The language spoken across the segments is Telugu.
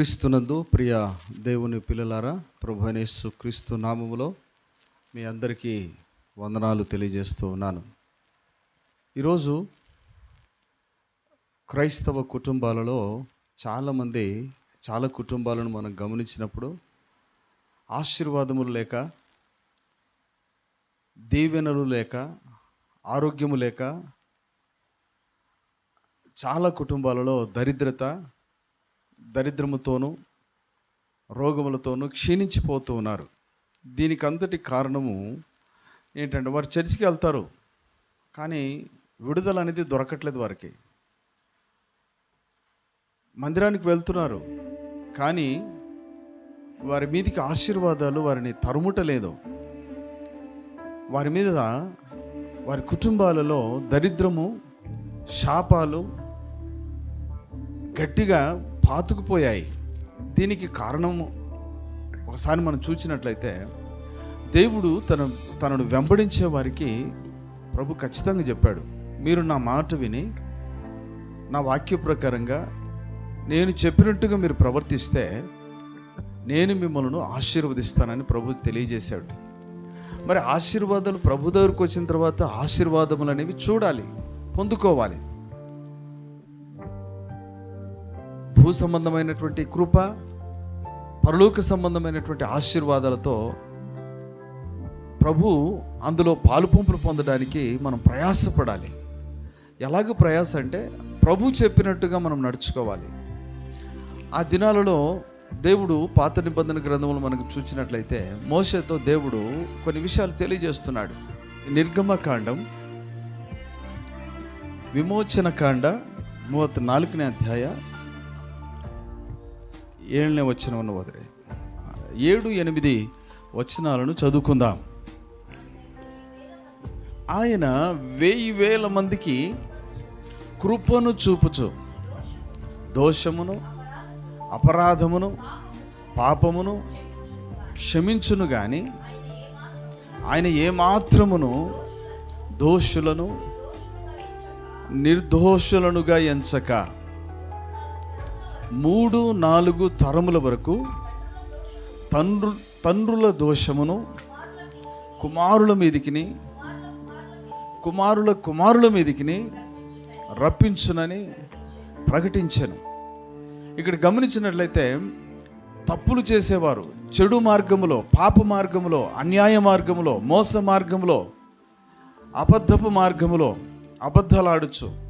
క్రీస్తునందు ప్రియ దేవుని పిల్లలారా ప్రభు అనేసు క్రీస్తు నామములో మీ అందరికీ వందనాలు తెలియజేస్తూ ఉన్నాను. ఈరోజు క్రైస్తవ కుటుంబాలలో చాలామంది చాలా కుటుంబాలను మనం గమనించినప్పుడు ఆశీర్వాదములు లేక దీవెనలు లేక ఆరోగ్యము లేక చాలా కుటుంబాలలో దరిద్రత దరిద్రముతోనూ రోగములతోనూ క్షీణించిపోతూ ఉన్నారు. దీనికి అంతటి కారణము ఏంటంటే వారు చర్చికి వెళ్తారు కానీ విడుదల అనేది దొరకట్లేదు వారికి. మందిరానికి వెళ్తున్నారు కానీ వారి మీదకి ఆశీర్వాదాలు వారిని తరుముటలేదు. వారి మీద వారి కుటుంబాలలో దరిద్రము శాపాలు గట్టిగా పాతుకుపోయాయి. దీనికి కారణము ఒకసారి మనం చూసినట్లయితే దేవుడు తన తనను వెంబడించే వారికి ప్రభు ఖచ్చితంగా చెప్పాడు. మీరు నా మాట విని నా వాక్య ప్రకారంగా నేను చెప్పినట్టుగా మీరు ప్రవర్తిస్తే నేను మిమ్మల్ని ఆశీర్వదిస్తానని ప్రభు తెలియజేశాడు. మరి ఆశీర్వాదాలు ప్రభు దగ్గరకు వచ్చిన తర్వాత ఆశీర్వాదములు అనేవి చూడాలి పొందుకోవాలి. భూ సంబంధమైనటువంటి కృప పరలోక సంబంధమైనటువంటి ఆశీర్వాదాలతో ప్రభు అందులో పాలుపంపులు పొందడానికి మనం ప్రయాసపడాలి. ఎలాగ ప్రయాస అంటే ప్రభు చెప్పినట్టుగా మనం నడుచుకోవాలి. ఆ దినాలలో దేవుడు పాత నిబంధన గ్రంథములు మనకు చూసినట్లయితే మోసతో దేవుడు కొన్ని విషయాలు తెలియజేస్తున్నాడు. నిర్గమకాండం విమోచన కాండ మూవత్ నాలుగునే అధ్యాయ ఏళ్ళనే వచ్చిన ఉన్న వదిలే. ఏడు ఎనిమిది వచనాలను చదువుకుందాం. ఆయన వెయ్యి వేల మందికి కృపను చూపుచు. దోషమును అపరాధమును పాపమును క్షమించును కానీ ఆయన ఏమాత్రమును దోషులను నిర్దోషులనుగా ఎంచక. మూడు నాలుగు తరముల వరకు తండ్రు తండ్రుల దోషమును కుమారుల మీదికిని కుమారుల కుమారుల మీదికిని రప్పించునని ప్రకటించాను. ఇక్కడ గమనించినట్లయితే తప్పులు చేసేవారు. చెడు మార్గములో పాప మార్గములో అన్యాయ మార్గములో మోస మార్గములో అబద్ధపు మార్గములో అబద్ధాలాడుచు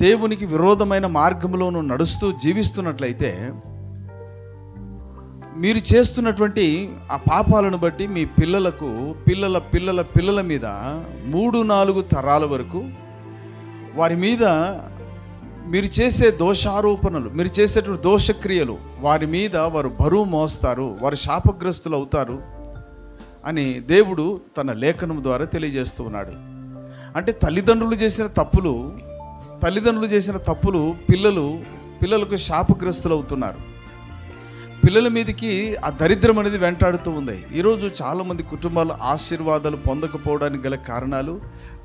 దేవునికి విరోధమైన మార్గంలోను నడుస్తూ జీవిస్తున్నట్లయితే మీరు చేస్తున్నటువంటి ఆ పాపాలను బట్టి మీ పిల్లలకు పిల్లల పిల్లల పిల్లల మీద మూడు నాలుగు తరాల వరకు వారి మీద మీరు చేసే దోషారోపణలు మీరు చేసేటువంటి దోషక్రియలు వారి మీద వారు బరువు మోస్తారు వారు శాపగ్రస్తులు అవుతారు అని దేవుడు తన లేఖనం ద్వారా తెలియజేస్తూ ఉన్నాడు. అంటే తల్లిదండ్రులు చేసిన తప్పులు తల్లిదండ్రులు చేసిన తప్పులు పిల్లలు పిల్లలకు శాపగ్రస్తులు అవుతున్నారు పిల్లల మీదకి ఆ దరిద్రం అనేది వెంటాడుతూ ఉంది. ఈరోజు చాలామంది కుటుంబాలు ఆశీర్వాదాలు పొందకపోవడానికి గల కారణాలు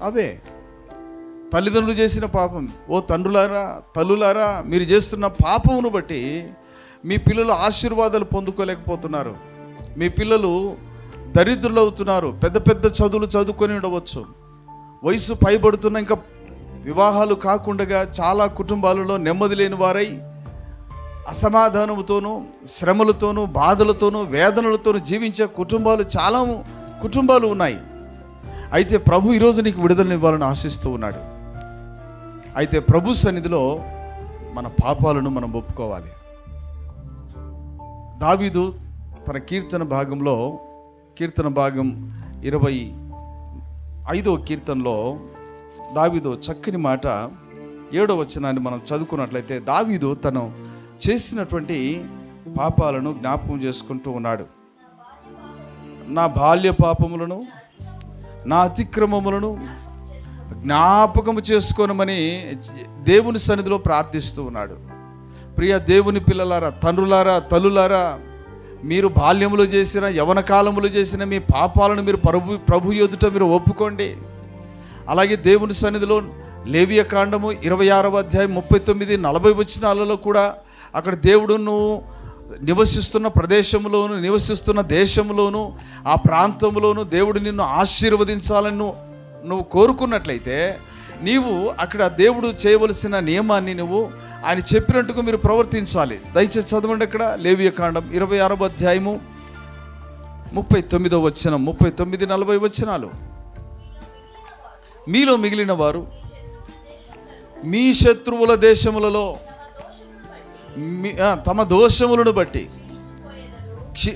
అవే. తల్లిదండ్రులు చేసిన పాపం ఓ తండ్రులారా తల్లులారా మీరు చేస్తున్న పాపమును బట్టి మీ పిల్లలు ఆశీర్వాదాలు పొందుకోలేకపోతున్నారు. మీ పిల్లలు దరిద్రులు అవుతున్నారు పెద్ద పెద్ద చదువులు చదువుకొని ఉండవచ్చు. వయసు పైబడుతున్న ఇంకా వివాహాలు కాకుండా చాలా కుటుంబాలలో నెమ్మది లేని వారై అసమాధానముతోనూ శ్రమలతోనూ బాధలతోనూ వేదనలతోనూ జీవించే కుటుంబాలు చాలా కుటుంబాలు ఉన్నాయి. అయితే ప్రభు ఈరోజు నీకు విడుదలనివ్వాలని ఆశిస్తూ ఉన్నాడు. అయితే ప్రభు సన్నిధిలో మన పాపాలను మనం ఒప్పుకోవాలి. దావీదు తన కీర్తన భాగంలో కీర్తన భాగం ఇరవై ఐదో కీర్తనలో దావీదు చక్కని మాట ఏడో వచనాన్ని మనం చదువుకున్నట్లయితే దావీదు తను చేసినటువంటి పాపాలను జ్ఞాపకం చేసుకుంటూ ఉన్నాడు. నా బాల్య పాపములను నా అతిక్రమములను జ్ఞాపకము చేసుకోనమని దేవుని సన్నిధిలో ప్రార్థిస్తూ ఉన్నాడు. ప్రియ దేవుని పిల్లలారా తండ్రులారా తల్లులారా మీరు బాల్యములో చేసిన యవన కాలములో చేసిన మీ పాపాలను మీరు ప్రభు ప్రభు ఎదుట మీరు ఒప్పుకోండి. అలాగే దేవుని సన్నిధిలో లేవియ కాండము ఇరవై ఆరవ అధ్యాయం ముప్పై తొమ్మిది నలభై వచనాలలో కూడా అక్కడ దేవుడు నువ్వు నివసిస్తున్న ప్రదేశంలోను నివసిస్తున్న దేశంలోను ఆ ప్రాంతంలోను దేవుడు నిన్ను ఆశీర్వదించాలని నువ్వు నువ్వు కోరుకున్నట్లయితే నీవు అక్కడ దేవుడు చేయవలసిన నియమాన్ని నువ్వు ఆయన చెప్పినట్టుగా మీరు ప్రవర్తించాలి. దయచేసి చదవండి అక్కడ లేవియ కాండం ఇరవై ఆరవ అధ్యాయము ముప్పై తొమ్మిదో వచ్చిన ముప్పై తొమ్మిది నలభై వచ్చినాలు మీలో మిగిలిన వారు మీ శత్రువుల దేశములలో మీ- తమ దోషములను బట్టి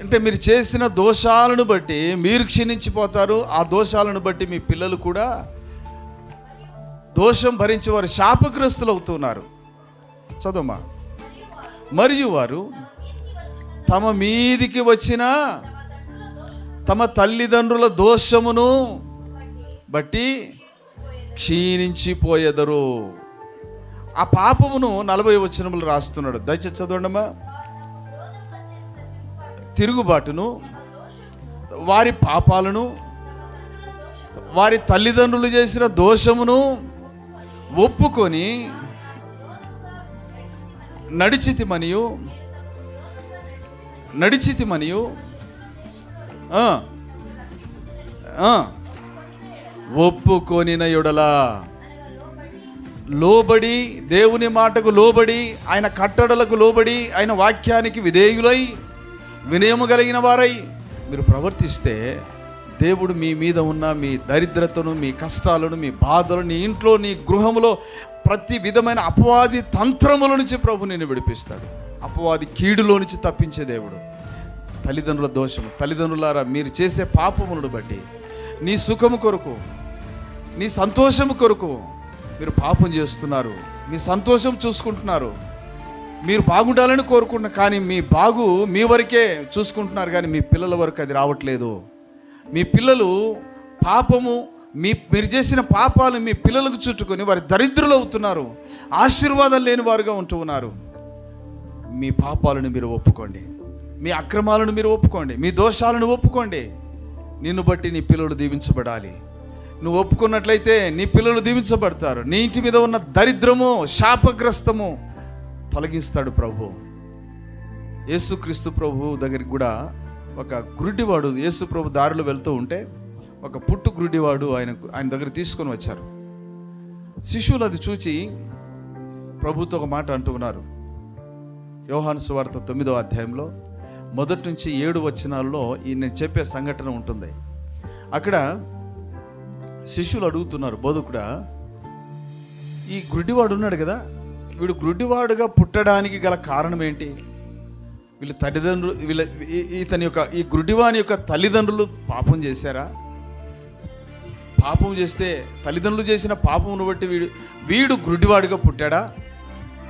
అంటే మీరు చేసిన దోషాలను బట్టి మీరు క్షీణించిపోతారు ఆ దోషాలను బట్టి మీ పిల్లలు కూడా దోషం భరించి వారు శాపగ్రస్తులు అవుతున్నారు. చదువుమా? మరియు వారు తమ మీదికి వచ్చిన తమ తల్లిదండ్రుల దోషమును బట్టి క్షీణించిపోయెదరు. ఆ పాపమును నలభై వచనములు రాస్తున్నాడు. దయచేసి చదవండమ్మా. తిరుగుబాటును వారి పాపాలను వారి తల్లిదండ్రులు చేసిన దోషమును ఒప్పుకొని నడిచితి మనియు నడిచితి మనియు ఒప్పుకొనిన యొడలా లోబడి దేవుని మాటకు లోబడి ఆయన కట్టడలకు లోబడి ఆయన వాక్యానికి విధేయులై వినయము కలిగిన వారై. మీరు ప్రవర్తిస్తే దేవుడు మీ మీద ఉన్న మీ దరిద్రతను మీ కష్టాలను మీ బాధలు నీ ఇంట్లో నీ గృహములో ప్రతి విధమైన అపవాది తంత్రముల నుంచి ప్రభు నిన్ను విడిపిస్తాడు. అపవాది కీడులో నుంచి తప్పించే దేవుడు. తల్లిదండ్రుల దోషము. తల్లిదండ్రులారా మీరు చేసే పాపములను బట్టి నీ సుఖము కొరకు నీ సంతోషము కొరకు మీరు పాపం చేస్తున్నారు. మీ సంతోషం చూసుకుంటున్నారు. మీరు బాగుండాలని కోరుకుంటున్నారు కానీ మీ బాగు మీ వరకే చూసుకుంటున్నారు కానీ మీ పిల్లల వరకు అది రావట్లేదు. మీ పిల్లలు పాపము మీ మీరు చేసిన పాపాలు మీ పిల్లలకు చుట్టుకొని వారి దరిద్రులు అవుతున్నారు. ఆశీర్వాదం లేని వారుగా ఉంటూ ఉన్నారు. మీ పాపాలను మీరు ఒప్పుకోండి. మీ అక్రమాలను మీరు ఒప్పుకోండి. మీ దోషాలను ఒప్పుకోండి. నిన్ను బట్టి నీ పిల్లలు దీవించబడాలి. నువ్వు ఒప్పుకున్నట్లయితే నీ పిల్లలు దీవించబడతారు. నీ ఇంటి మీద ఉన్న దరిద్రము శాపగ్రస్తము తొలగిస్తాడు ప్రభు. యేసుక్రీస్తు ప్రభు దగ్గరికి కూడా ఒక గురుడివాడు యేసు ప్రభు దారిలో వెళ్తూ ఉంటే ఒక పుట్టు గురుడివాడు ఆయనకు ఆయన దగ్గర తీసుకొని వచ్చారు. శిష్యులు అది చూచి ప్రభుతో ఒక మాట అంటూ ఉన్నారు. యోహాను సువార్త తొమ్మిదో అధ్యాయంలో మొదటి నుంచి ఏడు వచనాల్లో ఈ నేను చెప్పే సంఘటన ఉంటుంది. అక్కడ శిష్యులు అడుగుతున్నారు బోధకుడా ఈ గుడ్డివాడు ఉన్నాడు కదా వీడు గుడ్డివాడుగా పుట్టడానికి గల కారణం ఏంటి? వీళ్ళ తల్లిదండ్రులు వీళ్ళ ఇతని యొక్క ఈ గుడ్డివాని యొక్క తల్లిదండ్రులు పాపం చేశారా? పాపం చేస్తే తల్లిదండ్రులు చేసిన పాపమును బట్టి వీడు వీడు గుడ్డివాడుగా పుట్టాడా?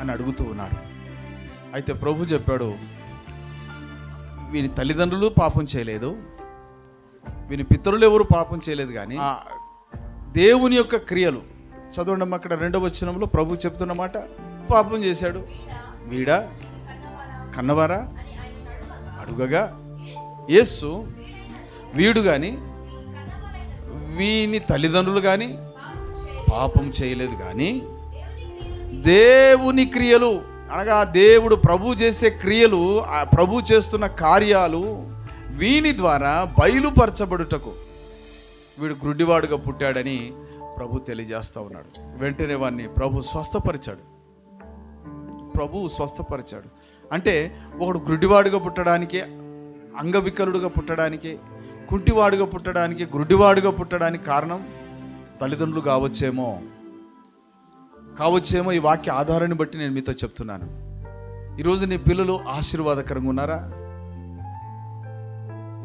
అని అడుగుతూ ఉన్నారు. అయితే ప్రభు చెప్పాడు వీని తల్లిదండ్రులు పాపం చేయలేదు. వీని పితరులు ఎవరు పాపం చేయలేదు కానీ దేవుని యొక్క క్రియలు. చదవండి అక్కడ రెండవ వచనంలో ప్రభు చెప్తున్నమాట పాపం చేశాడు. వీడా? కన్నవారా? అడుగగా? యేసు? వీడు కానీ వీని తల్లిదండ్రులు కానీ పాపం చేయలేదు కానీ దేవుని క్రియలు అనగా దేవుడు ప్రభు చేసే క్రియలు ప్రభు చేస్తున్న కార్యాలు వీని ద్వారా బయలుపరచబడుటకు వీడు గ్రుడ్డివాడుగా పుట్టాడని ప్రభు తెలియజేస్తూ ఉన్నాడు. వెంటనే వాడిని ప్రభు స్వస్థపరిచాడు. ప్రభు స్వస్థపరిచాడు. అంటే ఒకడు గ్రుడ్డివాడుగా పుట్టడానికి అంగవికలుడుగా పుట్టడానికి కుంటివాడుగా పుట్టడానికి గ్రుడ్డివాడుగా పుట్టడానికి కారణం తల్లిదండ్రులు కావచ్చేమో కావచ్చేమో ఈ వాక్య ఆధారాన్ని బట్టి నేను మీతో చెప్తున్నాను. ఈరోజు నీ పిల్లలు ఆశీర్వాదకరంగా ఉన్నారా?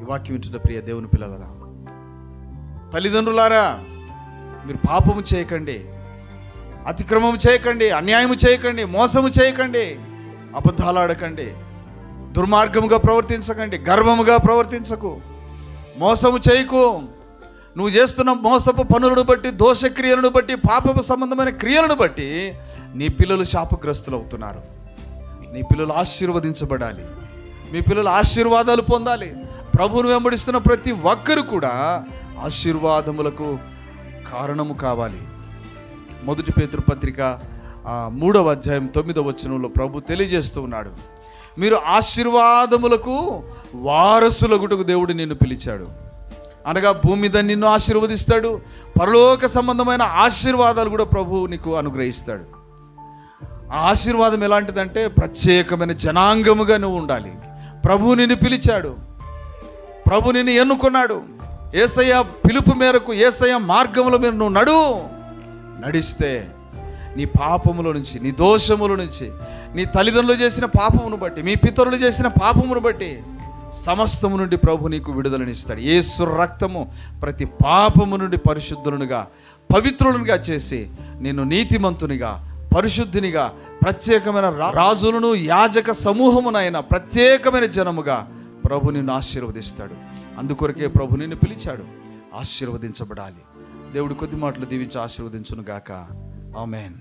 ఈ వాక్యం వింటున్న ప్రియ దేవుని పిల్లలరా తల్లిదండ్రులారా మీరు పాపము చేయకండి అతిక్రమము చేయకండి అన్యాయము చేయకండి మోసము చేయకండి అబద్ధాలు ఆడకండి దుర్మార్గముగా ప్రవర్తించకండి గర్వముగా ప్రవర్తించకు మోసము చేయకు. నువ్వు చేస్తున్న మోసపు పనులను బట్టి దోషక్రియలను బట్టి పాపపు సంబంధమైన క్రియలను బట్టి నీ పిల్లలు శాపగ్రస్తులు అవుతున్నారు. నీ పిల్లలు ఆశీర్వదించబడాలి. మీ పిల్లలు ఆశీర్వాదాలు పొందాలి. ప్రభువును వెంబడిస్తున్న ప్రతి ఒక్కరు కూడా ఆశీర్వాదములకు కారణము కావాలి. మొదటి పేతృపత్రిక మూడవ అధ్యాయం తొమ్మిదవ వచనంలో ప్రభు తెలియజేస్తూ ఉన్నాడు. మీరు ఆశీర్వాదములకు వారసులగుటకు దేవుడు నిన్ను పిలిచాడు. అనగా భూమి మీద నిన్ను ఆశీర్వదిస్తాడు. పరలోక సంబంధమైన ఆశీర్వాదాలు కూడా ప్రభువు నీకు అనుగ్రహిస్తాడు. ఆ ఆశీర్వాదం ఎలాంటిదంటే ప్రత్యేకమైన జనాంగముగా నువ్వు ఉండాలి. ప్రభు నిన్ను పిలిచాడు. ప్రభు నిన్ను ఎన్నుకున్నాడు. ఏసయ్య పిలుపు మేరకు ఏసయ్య మార్గముల మీద నువ్వు నడు నడిస్తే నీ పాపముల నుంచి నీ దోషముల నుంచి నీ తల్లిదండ్రులు చేసిన పాపమును బట్టి మీ పితరులు చేసిన పాపమును బట్టి సమస్తము నుండి ప్రభు నీకు విడుదలనిస్తాడు. ఏసు రక్తము ప్రతి పాపము నుండి పరిశుద్ధులనుగా పవిత్రులనుగా చేసి నేను నీతిమంతునిగా పరిశుద్ధినిగా ప్రత్యేకమైన రా- రాజులను యాజక సమూహమునైన ప్రత్యేకమైన జనముగా ప్రభు నిన్ను ఆశీర్వదిస్తాడు. అందుకొరకే ప్రభు నిన్ను పిలిచాడు. ఆశీర్వదించబడాలి. దేవుడు కొద్ది మాటలు దీవించి ఆశీర్వదించును గాక ఆమెన్.